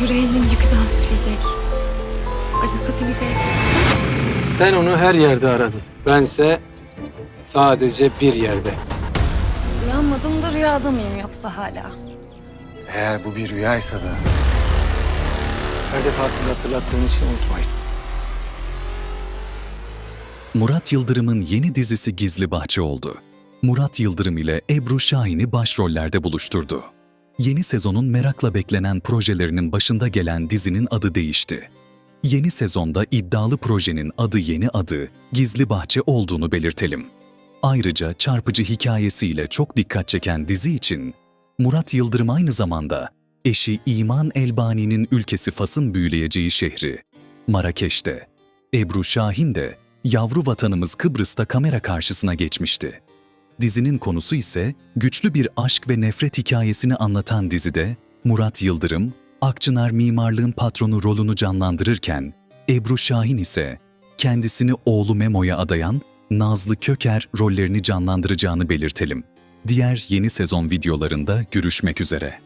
Yüreğinin yükü de hafifleyecek. Acısı dinecek. Sen onu her yerde aradın. Bense sadece bir yerde. Uyanmadım da rüyada mıyım yoksa hala? Eğer bu bir rüyaysa da Her defasında hatırlattığın için unutmayın. Murat Yıldırım'ın yeni dizisi Gizli Bahçe oldu. Murat Yıldırım ile Ebru Şahin'i başrollerde buluşturdu. Yeni sezonun merakla beklenen projelerinin başında gelen dizinin adı değişti. Yeni sezonda iddialı projenin adı yeni adı Gizli Bahçe olduğunu belirtelim. Ayrıca çarpıcı hikayesiyle çok dikkat çeken dizi için Murat Yıldırım aynı zamanda eşi İman Elbani'nin ülkesi Fas'ın büyüleyeceği şehri Marrakeş'te, Ebru Şahin de yavru vatanımız Kıbrıs'ta kamera karşısına geçmişti. Dizinin konusu ise güçlü bir aşk ve nefret hikayesini anlatan dizide Murat Yıldırım, Akçınar mimarlığın patronu rolünü canlandırırken Ebru Şahin ise kendisini oğlu Memo'ya adayan Nazlı Köker rollerini canlandıracağını belirtelim. Diğer yeni sezon videolarında görüşmek üzere.